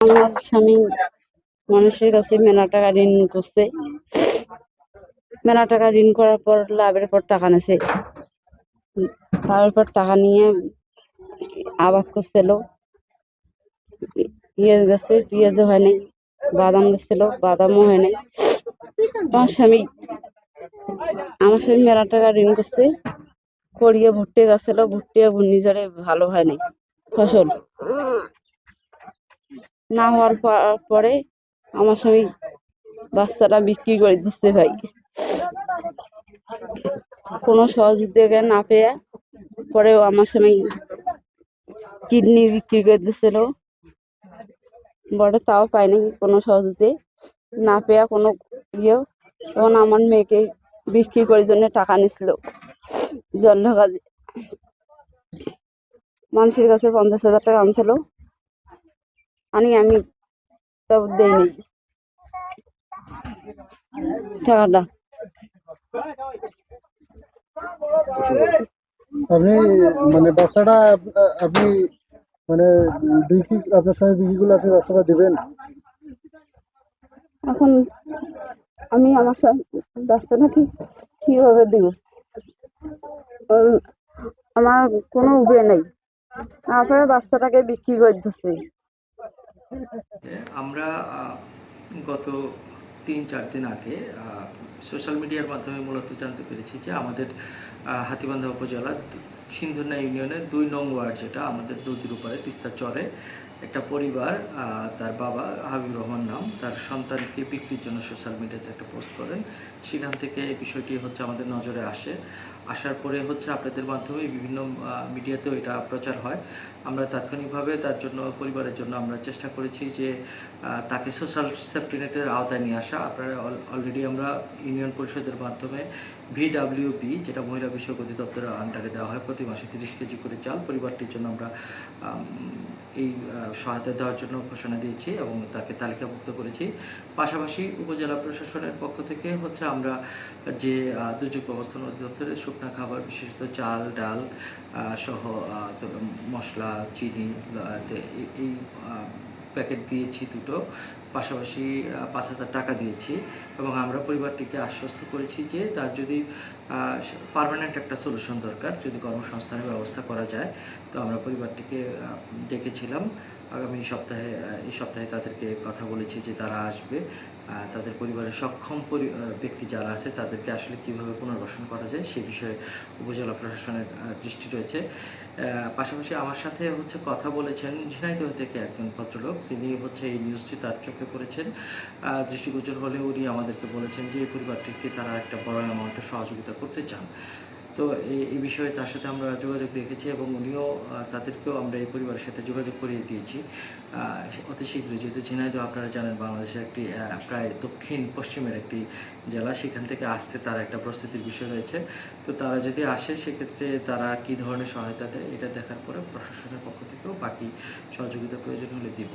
আমার স্বামী মানুষের কাছে মেলা টাকা ঋণ করছে। মেলা টাকা ঋণ করার পর লাভের পর টাকা নিছে। লাভের পর টাকা নিয়ে আবাদ করছিল। পেঁয়াজ গাছে পেঁয়াজও হয় নাই, বাদাম গাছছিল বাদামও হয় নাই। আমার স্বামী আমার স্বামী মেলা টাকা ঋণ করছে। করিয়ে ভুট্টে গাছ ছিল ভুট্টে ঘূর্ণিঝড়ে ভালো হয়নি ফসল। না হওয়ার পরে আমার স্বামী বাচ্চাটা বিক্রি করে দিচ্ছে ভাই। কোনো সহযোগিতা না পেয়ে পরে আমার স্বামী কিডনি বিক্রি করে দিচ্ছিল। বড় তাও পাইনি কোনো সহযোগিতা। না পেয়ে কোনো ইয়ে তখন আমার মেয়েকে বিক্রি করার জন্য টাকা নিছিল জল কাজে মানুষের কাছে পঞ্চাশ হাজার টাকা আনছিল। আনি আমি তাও দেইনি। টাকাটা। আপনি মানে বাচ্চাটা আপনি মানে বিক্রি আপনার সঙ্গে বিক্রি করলে আপনি বাচ্চাটা দিবেন? এখন আমি আমার বাচ্চাটাকে কীভাবে দিব? আমার কোনো উপায় নেই। তারপরে বাচ্চাটাকে বিক্রি করে দিচ্ছে আমরা গত তিন চার দিন আগে সোশ্যাল মিডিয়ার মাধ্যমে মূলত জানতে পেরেছি যে আমাদের হাতিবান্ধা উপজেলার সিন্ধুনা ইউনিয়নের দুই নং ওয়ার্ড যেটা আমাদের নদীর উপরে তিস্তার চরে একটা পরিবার তার বাবা হাবিবুর রহমান নাম, তার সন্তানকে বিক্রির জন্য সোশ্যাল মিডিয়াতে একটা পোস্ট করেন। সেখান থেকে এই বিষয়টি হচ্ছে আমাদের নজরে আসে। আসার পরে হচ্ছে আপনাদের মাধ্যমে বিভিন্ন মিডিয়াতেও এটা প্রচার হয়। আমরা তাৎক্ষণিকভাবে তার জন্য, পরিবারের জন্য আমরা চেষ্টা করেছি যে তাকে সোশ্যাল সেফটি নেটের আওতায় নিয়ে আসা। আপনারা অলরেডি আমরা ইউনিয়ন পরিষদের মাধ্যমে ভিডাব্লিউপি যেটা মহিলা বিষয়ক অধিদপ্তরের আন্ডারে দেওয়া হয়, প্রতি মাসে তিরিশ কেজি করে চাল পরিবারটির জন্য আমরা এই সহায়তা দেওয়ার জন্য ঘোষণা দিয়েছি এবং তাকে তালিকাভুক্ত করেছি। পাশাপাশি উপজেলা প্রশাসনের পক্ষ থেকে হচ্ছে আমরা যে দুর্যোগ ব্যবস্থাপনা অধিদপ্তরের শুকনো খাবার, বিশেষত চাল, ডাল সহ মশলা, চিনি এই প্যাকেট দিয়েছি দুটো। পাশাপাশি পাঁচ হাজার টাকা দিয়েছি এবং আমরা পরিবারটিকে আশ্বস্ত করেছি যে তার যদি পার্মানেন্ট একটা সলিউশন দরকার যদি কর্মসংস্থানের ব্যবস্থা করা যায়। তো আমরা পরিবারটিকে ডেকেছিলাম। আগামী সপ্তাহে এই সপ্তাহে তাদেরকে কথা বলেছি যে তারা আসবে। তাদের পরিবারের সক্ষম ব্যক্তি যারা আছে তাদেরকে আসলে কীভাবে পুনর্বাসন করা যায় সে বিষয়ে উপজেলা প্রশাসনের দৃষ্টি রয়েছে। পাশাপাশি আমার সাথে হচ্ছে কথা বলেছেন ঝিনাইদহ থেকে একজন ভদ্রলোক। তিনি হচ্ছে এই নিউজটি তার চোখে পড়েছেন। দৃষ্টিগোচর হলে উনি আমাদেরকে বলেছেন যে এই পরিবারটিকে তারা একটা বড় অ্যামাউন্টের সহযোগিতা করতে চান। তো এই বিষয়ে তার সাথে আমরা যোগাযোগ রেখেছি এবং উনিও তাদেরকেও আমরা এই পরিবারের সাথে যোগাযোগ করিয়ে দিয়েছি। অতি শীঘ্রই যেহেতু ঝিনাইদহ আপনারা জানেন বাংলাদেশের একটি প্রায় দক্ষিণ পশ্চিমের একটি জেলা, সেখান থেকে আসতে তার একটা প্রস্তুতির বিষয় রয়েছে। তো তারা যদি আসে, সেক্ষেত্রে তারা কি ধরনের সহায়তা দেয়, এটা দেখার পরে প্রশাসনের পক্ষ থেকেও বাকি সহযোগিতা প্রয়োজন হলে দিব।